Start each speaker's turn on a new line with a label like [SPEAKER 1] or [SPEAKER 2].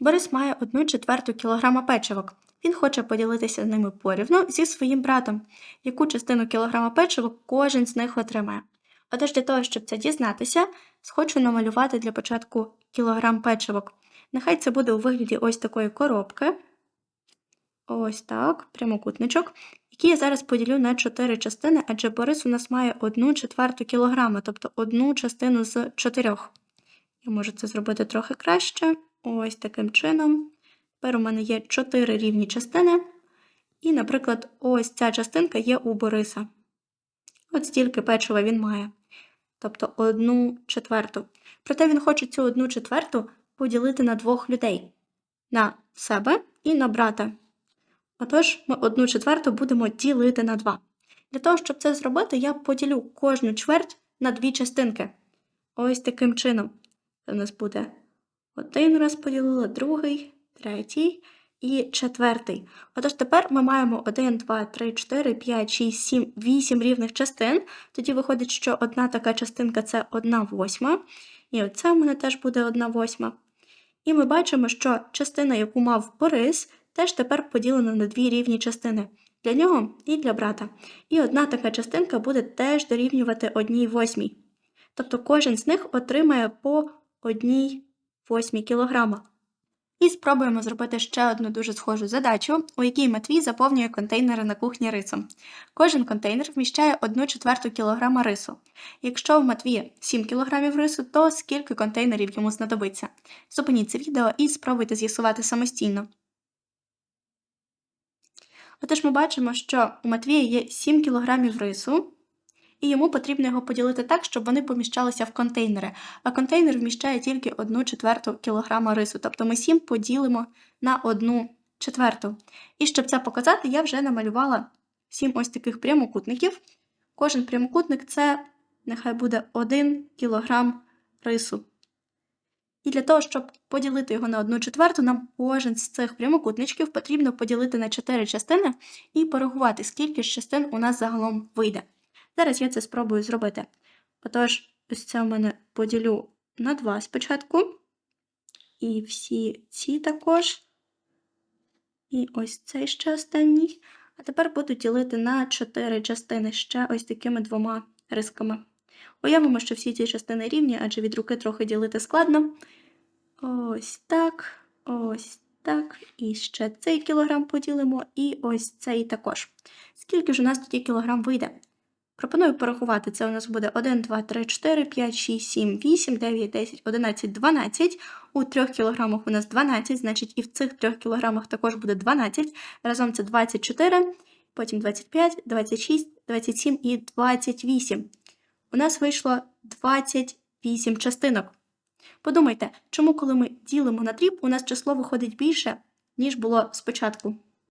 [SPEAKER 1] Борис має 1 четверту кілограма печивок. Він хоче поділитися з ними порівну зі своїм братом. Яку частину кілограма печивок кожен з них отримає? Отож, для того, щоб це дізнатися, хочу намалювати для початку кілограм печивок. Нехай це буде у вигляді ось такої коробки. Ось так, прямокутничок, який я зараз поділю на 4 частини, адже Борис у нас має 1 четверту кілограма, тобто одну частину з 4. Я можу це зробити трохи краще. Ось таким чином. Тепер у мене є 4 рівні частини. І, наприклад, ось ця частинка є у Бориса. От стільки печива він має. Тобто одну четверту. Проте він хоче цю одну четверту поділити на двох людей: на себе і на брата. Отож, ми одну четверту будемо ділити на два. Для того, щоб це зробити, я поділю кожну чверть на дві частинки. Ось таким чином. Це в нас буде один раз поділила, другий, третій і четвертий. Отож, тепер ми маємо 1, 2, 3, 4, 5, 6, 7, 8 рівних частин. Тоді виходить, що одна така частинка це 1 восьма. І оце в мене теж буде 1 восьма. І ми бачимо, що частина, яку мав Борис, теж тепер поділена на дві рівні частини. Для нього і для брата. І одна така частинка буде теж дорівнювати одній восьмій. Тобто кожен з них отримає по одній восьмій кілограма. І спробуємо зробити ще одну дуже схожу задачу, у якій Матвій заповнює контейнери на кухні рисом. Кожен контейнер вміщає 1 четверту кілограма рису. Якщо в Матвія 7 кілограмів рису, то скільки контейнерів йому знадобиться? Зупиніть це відео і спробуйте з'ясувати самостійно. Отож ми бачимо, що у Матвія є 7 кілограмів рису, і йому потрібно його поділити так, щоб вони поміщалися в контейнери. А контейнер вміщає тільки 1 четверту кілограма рису. Тобто ми 7 поділимо на 1 четверту. І щоб це показати, я вже намалювала 7 ось таких прямокутників. Кожен прямокутник це нехай буде 1 кілограм рису. І для того, щоб поділити його на 1 четверту, нам кожен з цих прямокутничків потрібно поділити на 4 частини і порахувати, скільки ж частин у нас загалом вийде. Зараз я це спробую зробити. Отож, ось це в мене поділю на 2 спочатку. І всі ці також. І ось цей ще останній. А тепер буду ділити на 4 частини ще ось такими двома рисками. Уявимо, що всі ці частини рівні, адже від руки трохи ділити складно. Ось так, ось так. І ще цей кілограм поділимо, і ось цей також. Скільки ж у нас тоді кілограм вийде? Пропоную порахувати. Це у нас буде 1, 2, 3, 4, 5, 6, 7, 8, 9, 10, 11, 12. У 3 кілограмах у нас 12, значить і в цих 3 кілограмах також буде 12. Разом це 24, потім 25, 26, 27 і 28. У нас вийшло 28 частинок. Подумайте, чому, коли ми ділимо на дріб, у нас число виходить більше, ніж було спочатку.